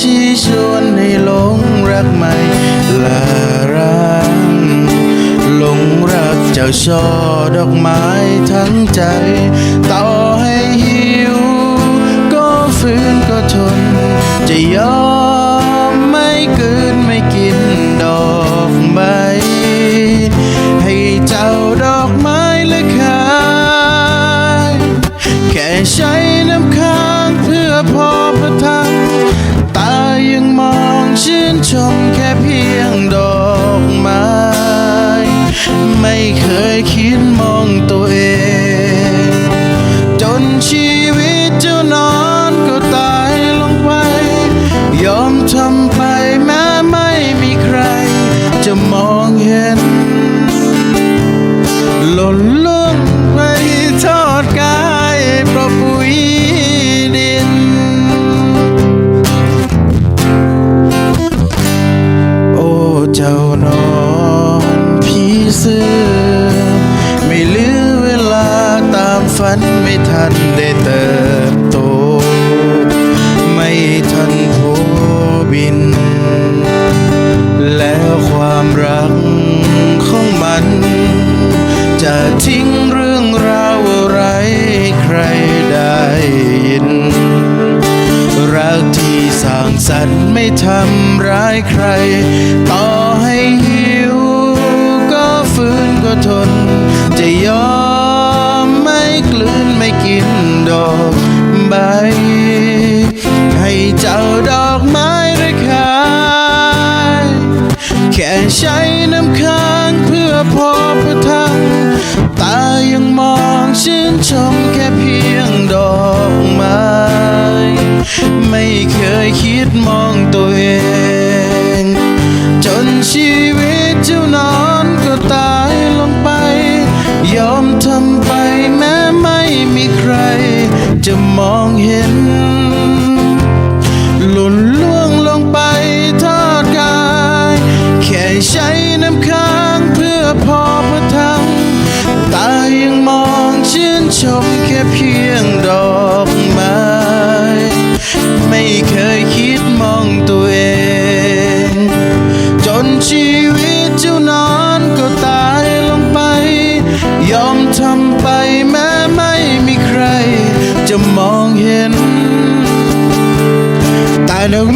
ชี้ชวนให้หลงรักใหม่ลารังหลงรักเจ้าช่อดอกไม้ทั้งใจ ต่อให้หิว ก็ฟื้นก็ทน จะยอมไม่กืนไม่กินดอกใบให้เจ้าดอก ไม่เคยคิดมองตัวเองื้อไม่เหลือเวลาตามฝันไม่ทันได้เติบโต ไม่ทันโผบิน แล้วความรักของมัน จะทิ้งเรื่องราวอะไรให้ใครได้ยิน รักที่สร้างสรรค์ไม่ทำร้ายใคร ต่อให้ ค่ใช้น้ำค้างเพื่อพอประทัง ตายังมองชื่นชมแค่เพียงดอกไม้ ไม่เคยคิดมองตัวเอง จนชีวิตเจ้านอนก็ตายลงไป ยอมทำไปแม้ไม่มีใคร จะมองเห็น มแค่เพียงดอกไม้ ไม่เคยคิดมองตัวเอง จนชีวิตเจ้านอนก็ตายลงไป ยอมทำไปแม้ไม่มีใคร จะมองเห็น แต่ดอกไม้